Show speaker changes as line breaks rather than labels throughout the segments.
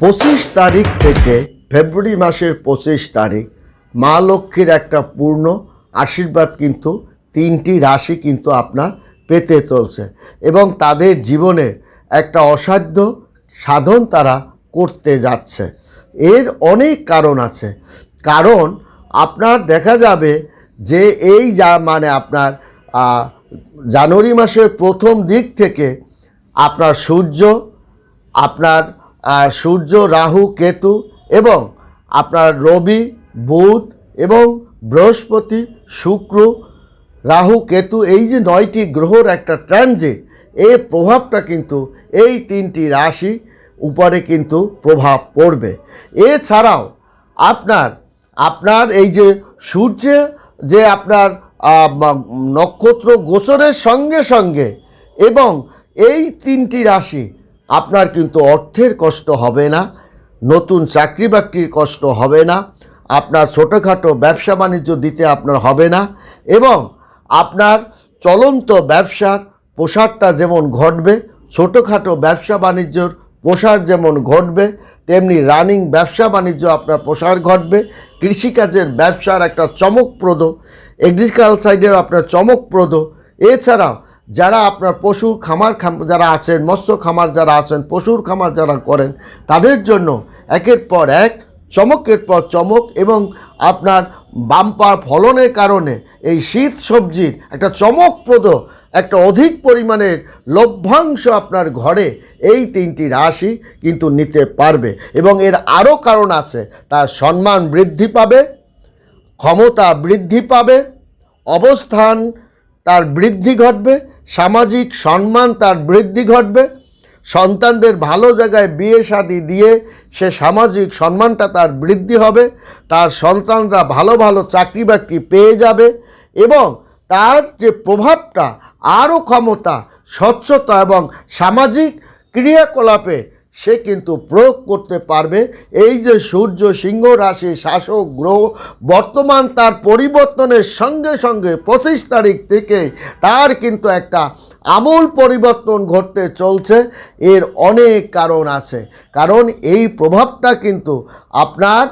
পঁচিশ তারিখ থেকে ফেব্রুয়ারি মাসের পঁচিশ তারিখ মা লক্ষ্মীর একটা পূর্ণ আশীর্বাদ কিন্তু তিনটি রাশি কিন্তু আপনার পেতে চলছে এবং তাদের জীবনে একটা অসাধ্য সাধন তারা করতে যাচ্ছে। এর অনেক কারণ আছে। কারণ আপনার দেখা যাবে যে এই যা মানে আপনার জানুয়ারি মাসের প্রথম দিক থেকে আপনার সূর্য, আপনার সূর্য, রাহু, কেতু এবং আপনার রবি, বুধ এবং বৃহস্পতি, শুক্র, রাহু, কেতু এই যে নয়টি গ্রহর একটা ট্রানজিট এই প্রভাবটা কিন্তু এই তিনটি রাশি উপরে কিন্তু প্রভাব পড়বে। এছাড়াও আপনার আপনার এই যে সূর্যে যে আপনার নক্ষত্র গোচরের সঙ্গে সঙ্গে এবং এই তিনটি রাশি আপনার কিন্তু অর্থের কষ্ট হবে না, নতুন চাকরি বাকরির কষ্ট হবে না, আপনার ছোটোখাটো ব্যবসা বাণিজ্য দিতে আপনার হবে না এবং আপনার চলন্ত ব্যবসার প্রসারটা যেমন ঘটবে, ছোটোখাটো ব্যবসা বাণিজ্যর প্রসার যেমন ঘটবে, তেমনি রানিং ব্যবসা বাণিজ্য আপনার প্রসার ঘটবে, কৃষিকাজের ব্যবসার একটা চমকপ্রদ এগ্রিকালচার সাইডের আপনার চমকপ্রদ, এছাড়াও যারা আপনার পশুর খামার খাম- যারা আছেন, মৎস্য খামার যারা আছেন, পশুর খামার যারা করেন, তাদের জন্য একের পর এক, চমকের পর চমক এবং আপনার বাম্পার ফলনের কারণে এই শীত সবজির একটা চমকপ্রদ, একটা অধিক পরিমাণের লভ্যাংশ আপনার ঘরে এই তিনটি রাশি কিন্তু নিতে পারবে এবং এর আরও কারণ আছে, তার সম্মান বৃদ্ধি পাবে, ক্ষমতা বৃদ্ধি পাবে, অবস্থান তার বৃদ্ধি ঘটবে সামাজিক সম্মান তার বৃদ্ধি ঘটবে। সন্তানদের ভালো জায়গায় বিয়ে শাদি দিয়ে সে সামাজিক সম্মানটা তার বৃদ্ধি হবে। তার সন্তানরা ভালো ভালো চাকরি বাকরি পেয়ে যাবে এবং তার যে প্রভাবটা, আরও ক্ষমতা, স্বচ্ছতা এবং সামাজিক ক্রিয়াকলাপে সে কিন্তু প্রয়োগ করতে পারবে। এই যে সূর্য সিংহ রাশি শাসক গ্রহ বর্তমান তার পরিবর্তনের সঙ্গে সঙ্গে পঁচিশ তারিখ থেকে তার কিন্তু একটা আমূল পরিবর্তন ঘটতে চলছে। এর অনেক কারণ আছে। কারণ এই প্রভাবটা কিন্তু আপনার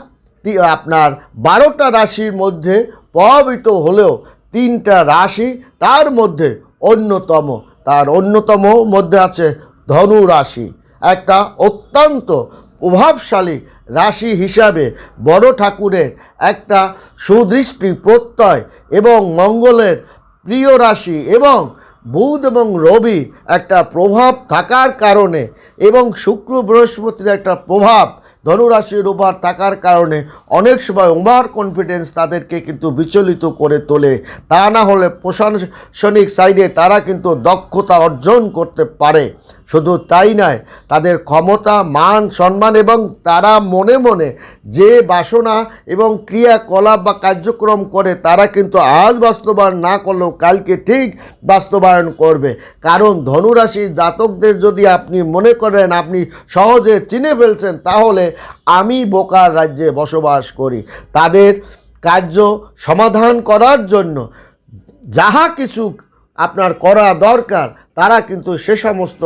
আপনার বারোটা রাশির মধ্যে প্রভাবিত হলেও তিনটা রাশি তার মধ্যে অন্যতম। তার অন্যতম মধ্যে আছে ধনু রাশি। একটা অত্যন্ত প্রভাবশালী রাশি হিসাবে বড় ঠাকুরের একটা সুদৃষ্টি প্রত্যয় এবং মঙ্গলের প্রিয় রাশি এবং বুধ এবং রবি একটা প্রভাব থাকার কারণে এবং শুক্র বৃহস্পতির একটা প্রভাব ধনুরাশির উপর থাকার কারণে অনেক সময় ওভার কনফিডেন্স তাদেরকে কিন্তু বিচলিত করে তোলে। তা না হলে প্রশাসনিক সাইডে তারা কিন্তু দক্ষতা অর্জন করতে পারে। শুধু তাই নয়, তাদের ক্ষমতা, মান, সম্মান এবং তারা মনে মনে যে বাসনা এবং ক্রিয়াকলাপ বা কার্যক্রম করে, তারা কিন্তু আজ বাস্তবায়ন না করলেও কালকে ঠিক বাস্তবায়ন করবে। কারণ ধনুরাশির জাতকদের যদি আপনি মনে করেন, আপনি সহজে চিনে ফেলছেন, তাহলে আমি বোকার রাজ্যে বসবাস করি। তাদের কার্য সমাধান করার জন্য যাহা কিছু আপনার করা দরকার, তারা কিন্তু সে সমস্ত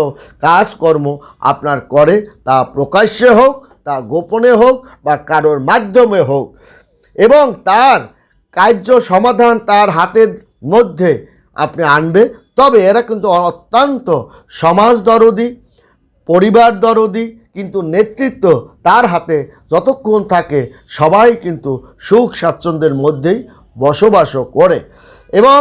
কাজকর্ম আপনার করে, তা প্রকাশ্যে হোক, তা গোপনে হোক বা কারোর মাধ্যমে হোক। এবং তার কার্য সমাধান তার হাতের মধ্যে আপনি আনবে, তবে এরা কিন্তু অত্যন্ত সমাজ দরদি, পরিবার দরদি, কিন্তু নেতৃত্ব তার হাতে যতক্ষণ থাকে, সবাই কিন্তু সুখ স্বাচ্ছন্দ্যের মধ্যেই বসবাসও করে। এবং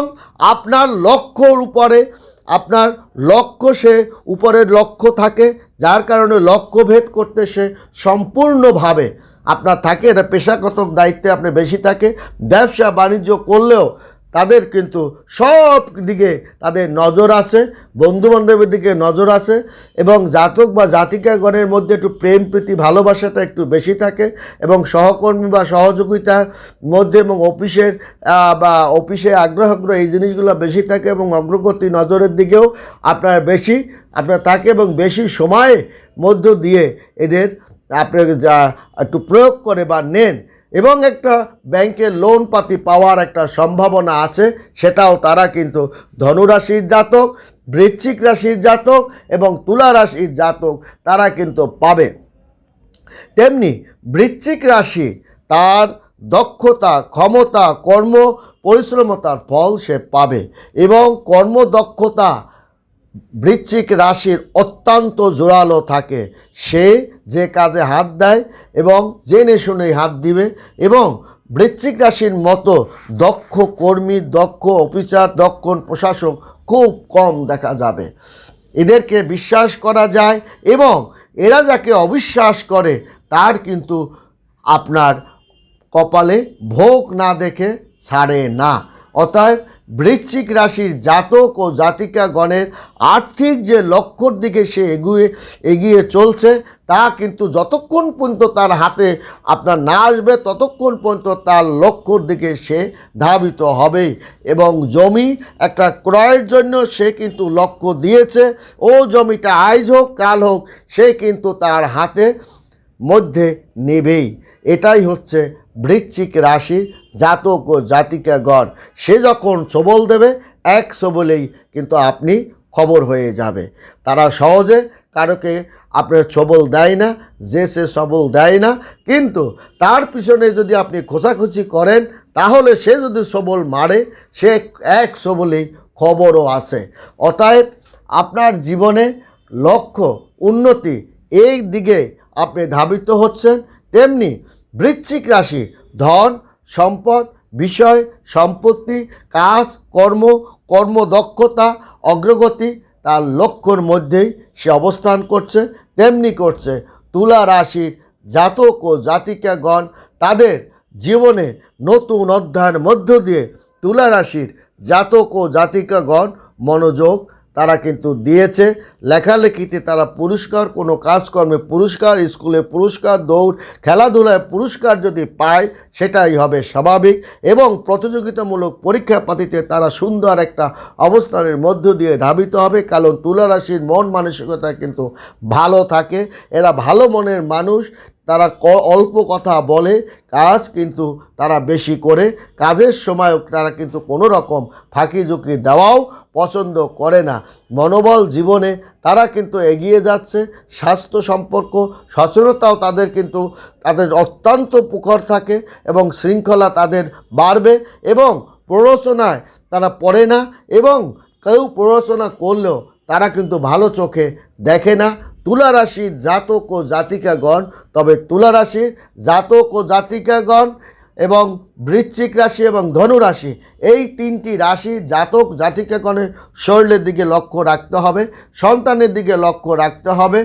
আপনার লক্ষ্যর উপরে, আপনার লক্ষ্য সে উপরের লক্ষ্য থাকে, যার কারণে লক্ষ্যভেদ করতে সে সম্পূর্ণভাবে আপনার থাকে, এটা পেশাগত দায়িত্বে আপনি বেশি থাকে, ব্যবসা বাণিজ্য করলেও তাদের কিন্তু সব দিকে তাদের নজর আছে, বন্ধুবান্ধবের দিকে নজর আছে এবং জাতক বা জাতিকাগণের মধ্যে একটু প্রেম প্রীতি, ভালোবাসাটা একটু বেশি থাকে এবং সহকর্মী বা সহযোগিতার মধ্যে এবং অফিসের বা অফিসে আগ্রহ আগ্রহ এই জিনিসগুলো বেশি থাকে এবং অগ্রগতি নজরের দিকেও আপনার বেশি, আপনার থাকে এবং বেশি সময়ে মধ্য দিয়ে এদের আপনার যা একটু প্রয়োগ করে বা নেন। এবং একটা ব্যাংকের লোন পাতি পাওয়ার একটা সম্ভাবনা আছে, সেটাও তারা কিন্তু ধনুরাশির জাতক, বৃশ্চিক রাশির জাতক এবং তুলা রাশির জাতক তারা কিন্তু পাবে। তেমনি বৃশ্চিক রাশি, তার দক্ষতা, ক্ষমতা, কর্ম, পরিশ্রমতার ফল সে পাবে এবং কর্মদক্ষতা বৃশ্চিক রাশির অত্যন্ত জোরালো থাকে। সে যে কাজে হাত দেয় এবং জেনে শুনেই হাত দিবে এবং বৃশ্চিক রাশির মতো দক্ষ কর্মী, দক্ষ অফিসার, দক্ষ প্রশাসক খুব কম দেখা যাবে। এদেরকে বিশ্বাস করা যায় এবং এরা যাকে অবিশ্বাস করে তার কিন্তু আপনার কপালে ভোগ না দেখে ছাড়ে না। অতএব বৃশ্চিক রাশির জাতক ও জাতিকাগণের আর্থিক যে লক্ষ্যর দিকে সে এগুয়ে, এগিয়ে চলছে, তা কিন্তু যতক্ষণ পর্যন্ত তার হাতে আপনার না আসবে, ততক্ষণ পর্যন্ত তার লক্ষ্যর দিকে সে ধাবিত হবেই। এবং জমি একটা ক্রয়ের জন্য সে কিন্তু লক্ষ্য দিয়েছে। ও জমিটা আজ হোক, কাল হোক, সে কিন্তু তার হাতে মধ্যে নেবেই। এটাই হচ্ছে বৃশ্চিক রাশির জাতক ও জাতিকাগণ, সে যখন সবল দেবে, এক সবলেই কিন্তু আপনি খবর হয়ে যাবে। তারা সহজে কারোকে আপনার সবল দেয় না, যে সে সবল দেয় না, কিন্তু তার পিছনে যদি আপনি খোঁচাখুচি করেন, তাহলে সে যদি সবল মারে, সে এক সবলেই খবরও আসে অতএব আপনার জীবনে লক্ষ্য, উন্নতি এই দিকে আপনি ধাবিত হচ্ছেন, তেমনি বৃশ্চিক রাশি ধন সম্পদ, বিষয়, সম্পত্তি, কাজ, কর্ম, কর্মদক্ষতা, অগ্রগতি তার লক্ষ্যর মধ্যেই সে অবস্থান করছে, তেমনি করছে। তুলা রাশির জাতক ও জাতিকাগণ তাদের জীবনে নতুন অধ্যায়ের মধ্য দিয়ে তুলা রাশির জাতক ও জাতিকাগণ মনোযোগ তারা কিন্তু দিয়েছে। লেখালেখিতে তারা পুরস্কার, কোনো কাজকর্মে পুরস্কার, স্কুলে পুরস্কার, দৌড়, খেলাধুলায় পুরস্কার যদি পায়, সেটাই হবে স্বাভাবিক এবং প্রতিযোগিতামূলক পরীক্ষা পাতিতে তারা সুন্দর একটা অবস্থানের মধ্য দিয়ে ধাবিত হবে। কারণ তুলা রাশির মন মানসিকতা কিন্তু ভালো থাকে। এরা ভালো মনের মানুষ। তারা অল্প কথা বলে, কাজ কিন্তু তারা বেশি করে। কাজের সময় তারা কিন্তু কোনো রকম ফাঁকি ঝুঁকি দেওয়াও পছন্দ করে না। মনোবল জীবনে তারা কিন্তু এগিয়ে যাচ্ছে, স্বাস্থ্য সম্পর্ক, সচেতনতাও তাদের কিন্তু, তাদের অত্যন্ত পুখর থাকে এবং শৃঙ্খলা তাদের বাড়বে এবং প্ররোচনায় তারা পড়ে না এবং কেউ প্ররোচনা করলেও তারা কিন্তু ভালো চোখে দেখে না। তুলা রাশির জাতক ও জাতিকাগণ, তবে তুলা রাশির জাতক ও জাতিকাগণ এবং বৃশ্চিক রাশি এবং ধনু রাশি, এই তিনটি রাশি জাতক জাতিকাগণের শরীরের দিকে লক্ষ্য রাখতে হবে, সন্তানের দিকে লক্ষ্য রাখতে হবে,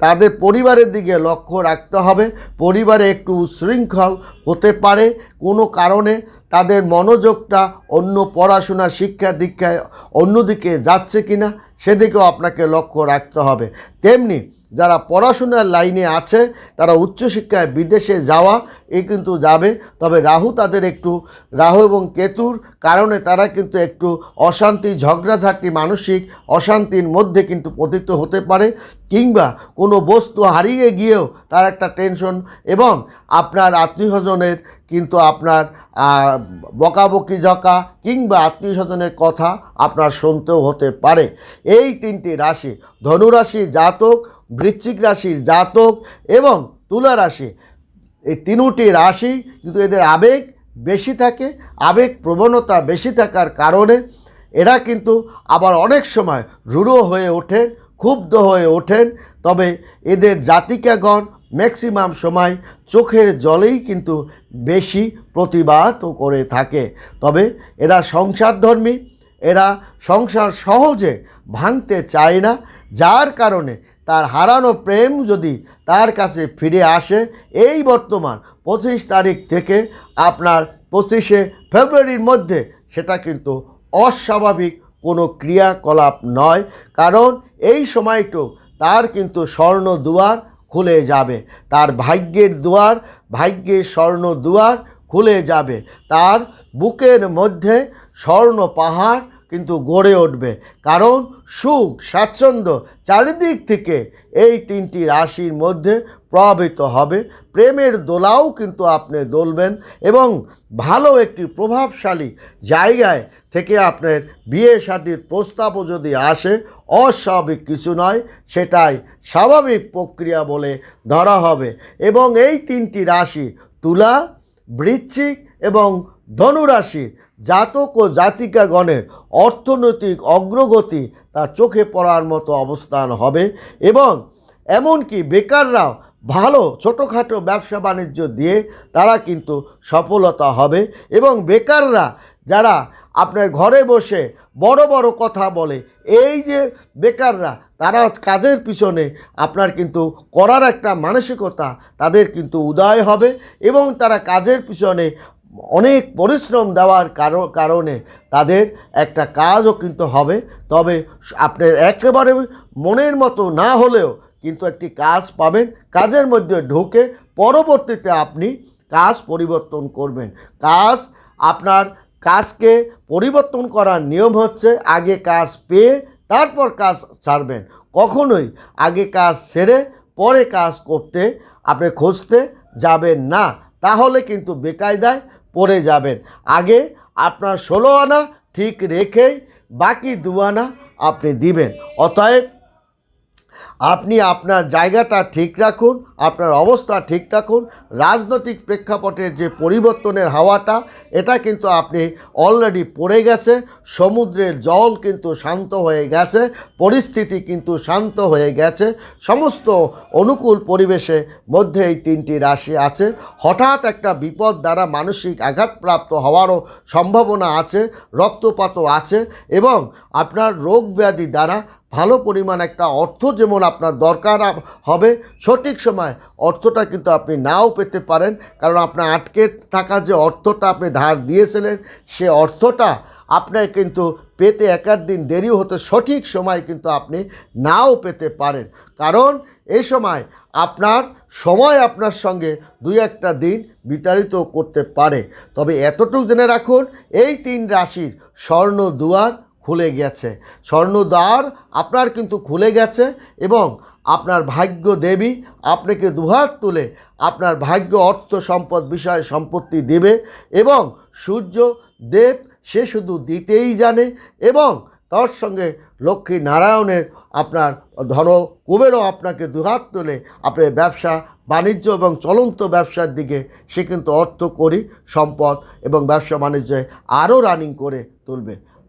তাদের পরিবারের দিকে লক্ষ্য রাখতে হবে, পরিবারে একটু উশৃঙ্খল হতে পারে, কোনো কারণে তাদের মনোযোগটা অন্য পড়াশোনা, শিক্ষা দীক্ষায় অন্যদিকে যাচ্ছে কিনা সেদিকেও আপনাকে লক্ষ্য রাখতে হবে। তেমনি যারা পড়াশোনার লাইনে আছে, তারা উচ্চশিক্ষায় বিদেশে যাওয়া, এ কিন্তু যাবে। তবে রাহু তাদের একটু, রাহু এবং কেতুর কারণে তারা কিন্তু একটু অশান্তি, ঝগড়াঝাটি, মানসিক অশান্তির মধ্যে কিন্তু পতিত হতে পারে কিংবা কোনো বস্তু হারিয়ে গিয়েও তার একটা টেনশন এবং আপনার আত্মীয়স্বজনের কিন্তু আপনার বকাবকি জকা কিংবা আত্মীয় স্বজনের কথা আপনার শুনতেও হতে পারে। এই তিনটি রাশি, ধনুরাশি জাতক বৃশ্চিক রাশির জাতক এবং তুলা রাশি। এই তিনটি রাশি কিন্তু এদের আবেগ বেশি থাকে, আবেগ প্রবণতা বেশি থাকার কারণে এরা কিন্তু আবার অনেক সময় রূঢ় হয়ে ওঠেন, ক্ষুব্ধ হয়ে ওঠেন। তবে এদের জাতিকাগণ ম্যাক্সিমাম সময় চোখের জলেই কিন্তু বেশি প্রতিবাদও করে থাকে। তবে এরা সংসারধর্মী, এরা সংসার সহজে ভাঙতে চায় না, যার কারণে তার হারানো প্রেম যদি তার কাছে ফিরে আসে, এই বর্তমান পঁচিশ তারিখ থেকে আপনার পঁচিশে ফেব্রুয়ারির মধ্যে সেটা কিন্তু অস্বাভাবিক কোনো ক্রিয়াকলাপ নয়। কারণ এই সময়টুক তার কিন্তু স্বর্ণ দুয়ার খুলে যাবে। তার ভাগ্যের দুয়ার, ভাগ্যের স্বর্ণ দুয়ার খুলে যাবে। তার বুকের মধ্যে স্বর্ণ পাহাড় কিন্তু গড়ে উঠবে। কারণ সুখ, স্বাচ্ছন্দ্য চারিদিক থেকে এই তিনটি রাশির মধ্যে প্রভাবিত হবে। প্রেমের দোলাও কিন্তু আপনি দোলবেন এবং ভালো একটি প্রভাবশালী জায়গায় থেকে আপনার বিয়ে শাদির প্রস্তাবও যদি আসে, অস্বাভাবিক কিছু নয়, সেটাই স্বাভাবিক প্রক্রিয়া বলে ধরা হবে। এবং এই তিনটি রাশি তুলা, বৃশ্চিক এবং ধনুরাশি জাতক ও জাতিকাগণের অর্থনৈতিক অগ্রগতি তা চোখে পড়ার মতো অবস্থান হবে এবং এমনকি বেকাররাও ভালো ছোটোখাটো ব্যবসা বাণিজ্য দিয়ে তারা কিন্তু সফলতা হবে এবং বেকাররা যারা আপনার ঘরে বসে বড় বড় কথা বলে, এই যে বেকাররা, তারা কাজের পিছনে আপনার কিন্তু করার একটা মানসিকতা তাদের কিন্তু উদয় হবে এবং তারা কাজের পিছনে অনেক পরিশ্রম দেওয়ার কারও, কারণে তাদের একটা কাজও কিন্তু হবে। তবে আপনার একেবারে মনের মতো না হলেও কিন্তু একটি কাজ পাবেন। কাজের মধ্যে ঢুকে পরবর্তীতে আপনি কাজ পরিবর্তন করবেন। কাজ, আপনার কাজকে পরিবর্তন করার নিয়ম হচ্ছে আগে কাজ পেয়ে তারপর কাজ ছাড়বেন। কখনোই আগে কাজ সেরে পরে কাজ করতে আপনি খুঁজতে যাবেন না। তাহলে কিন্তু বেকায়দায় পড়ে যাবেন। আগে আপনার ষোলো আনা ঠিক রেখেই বাকি দু আনা আপনি দিবেন। অতএব আপনি আপনার জায়গাটা ঠিক রাখুন, আপনার অবস্থা ঠিক রাখুন, রাজনৈতিক প্রেক্ষাপটের যে পরিবর্তনের হাওয়াটা, এটা কিন্তু আপনি অলরেডি পড়ে গেছে, সমুদ্রের জল কিন্তু শান্ত হয়ে গেছে, পরিস্থিতি কিন্তু শান্ত হয়ে গেছে, সমস্ত অনুকূল পরিবেশে মধ্যে এই তিনটি রাশি আছে। হঠাৎ একটা বিপদ দ্বারা মানসিক আঘাতপ্রাপ্ত হওয়ারও সম্ভাবনা আছে, রক্তপাতও আছে এবং আপনার রোগ ব্যাধি দ্বারা ভালো পরিমাণ একটা অর্থ যেমন আপনার দরকার হবে, সঠিক সময় অর্থটা কিন্তু আপনি নাও পেতে পারেন। কারণ আপনার আটকে থাকা যে অর্থটা আপনি ধার দিয়েছিলেন, সে অর্থটা আপনার কিন্তু পেতে এক দিন দেরি হতে সঠিক সময় কিন্তু আপনি নাও পেতে পারেন। কারণ এই সময় আপনার সময় আপনার সঙ্গে দুই একটা দিন বিতাড়িত করতে পারে। তবে এতটুকু জেনে রাখুন, এই তিন রাশির স্বর্ণ দুয়ার খুলে গেছে। স্বর্ণদ্বার আপনার কিন্তু খুলে গেছে এবং আপনার ভাগ্য দেবী আপনাকে দুহাত তুলে আপনার ভাগ্য অর্থ সম্পদ বিষয় সম্পত্তি দেবে এবং সূর্য দেব সে শুধু দিতেই জানে এবং তার সঙ্গে লক্ষ্মী নারায়ণের আপনার ধন কুবেরও আপনাকে দুহাত তুলে আপনার ব্যবসা, বাণিজ্য এবং চলন্ত ব্যবসার দিকে সে কিন্তু অর্থ করি সম্পদ এবং ব্যবসা বাণিজ্যে আরও রানিং করে তুলবে।